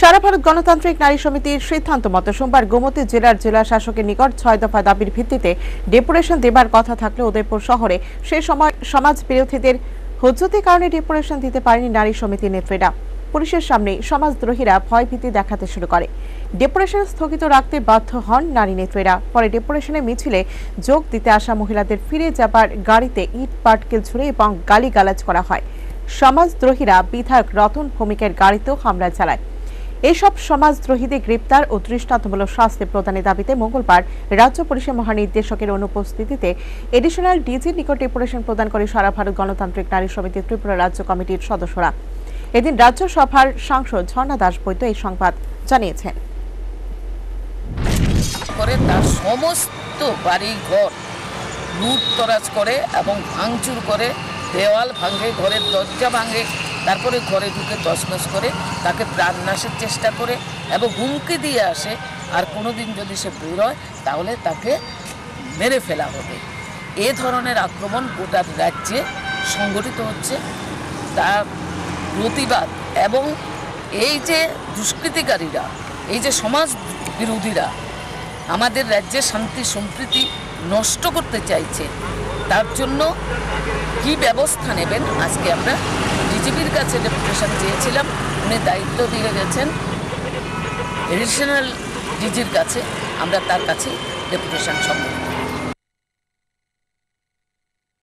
সারা ভারত গণতান্ত্রিক নারী সমিতির সিদ্ধান্ত মতো সোমবার গোমতী জেলার জেলা শাসকের নিকট ছয় দফা দাবির ভিত্তিতে ডেপুটেশন দেবার কথা থাকলেও উদয়পুর শহরে সে সময় সমাজ বিরোধীদের হুজ্জতির কারণে ডেপুটেশন দিতে পারেনি নারী সমিতির নেত্রীরা। পুলিশের সামনে সমাজদ্রোহীরা ভয়ভীতি দেখাতে শুরু করে। ডেপুটেশন স্থগিত রাখতে বাধ্য হন নারী নেত্রীরা। পরে ডেপুটেশনে মিছিলে যোগ দিতে আসা মহিলাদের ফিরে যাবার গাড়িতে ইট, পাটকেল ছুড়ে এবং গালিগালাজ করা হয়। সমাজদ্রোহীরা বিধায়ক রতন ভৌমিকের গাড়িতেও হামলা চালায়। এসব সমাজদ্রোহীদের গ্রেপ্তার ও দৃষ্টান্তমূলক শাস্তি প্রদানের দাবিতে মঙ্গলবার রাজ্য পুলিশের মহানির্দেশকের অনুপস্থিতিতে এডিশনাল ডিজির নিকট ডেপুটেশন প্রদান করে সারা ভারত গণতান্ত্রিক নারী সমিতির ত্রিপুরা রাজ্য কমিটির সদস্যরা। এদিন রাজ্য সভার সাংসদ ঝর্ণা দাস বৈদ্য এই সংবাদ জানিয়েছেন। করে তার সমস্ত বাড়ি ঘর লুটতরাজ করে এবং ভাঙচুর করে দেওয়াল ভাঙে, ঘরের দরজা ভাঙে তারপরে ঘরে ঢুকে তছনছ করে তাকে প্রাণনাশের চেষ্টা করে এবং হুমকি দিয়ে আসে, আর কোনো দিন যদি সে বেরোয় তাহলে তাকে মেরে ফেলা হবে। এ ধরনের আক্রমণ গোটা রাজ্যে সংগঠিত হচ্ছে। তার প্রতিবাদ এবং এই যে দুষ্কৃতিকারীরা, এই যে সমাজ বিরোধীরা আমাদের রাজ্যে শান্তি, সম্প্রীতি নষ্ট করতে চাইছে, তার জন্য কি ব্যবস্থা নেবেন? আজকে আমরা ডিজিপির কাছে ডেপুটেশন চেয়েছিলাম, উনি দায়িত্ব দিয়ে গেছেন। এডিশনাল ডিজির কাছে আমরা তার কাছে ডেপুটেশন সম্মিলিত